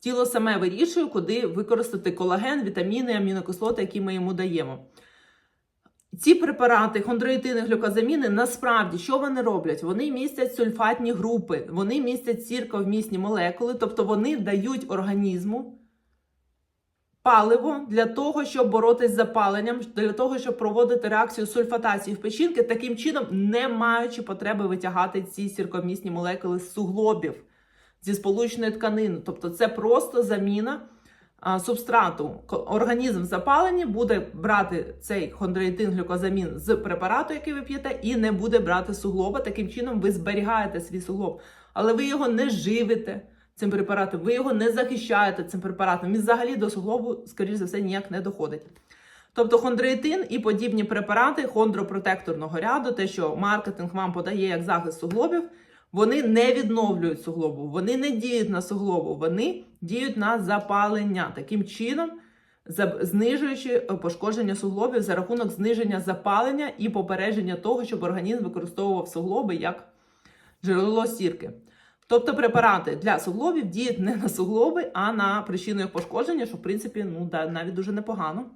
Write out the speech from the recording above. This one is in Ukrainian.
Тіло саме вирішує, куди використати колаген, вітаміни, амінокислоти, які ми йому даємо. Ці препарати, хондроїтини, глюкозаміни, насправді що вони роблять? Вони містять сульфатні групи, вони містять сірковмісні молекули, тобто вони дають організму паливо для того, щоб боротись з запаленням, для того, щоб проводити реакцію сульфатації в печінки, таким чином не маючи потреби витягати ці сірковмісні молекули з суглобів, зі сполучної тканини. Тобто це просто заміна а, субстрату. Організм в буде брати цей хондроїтин глюкозамін з препарату, який ви п'єте, і не буде брати суглоба. Таким чином ви зберігаєте свій суглоб, але ви його не живите цим препаратом, ви його не захищаєте цим препаратом. Він взагалі до суглобу, скоріш за все, ніяк не доходить. Тобто хондроїтин і подібні препарати хондропротекторного ряду, те, що маркетинг вам подає як захист суглобів, вони не відновлюють суглобу, вони не діють на суглобу, вони діють на запалення. Таким чином, знижуючи е, пошкодження суглобів за рахунок зниження запалення і попередження того, щоб організм використовував суглоби як джерело сірки. Тобто препарати для суглобів діють не на суглоби, а на причину їх пошкодження, що в принципі ну навіть дуже непогано.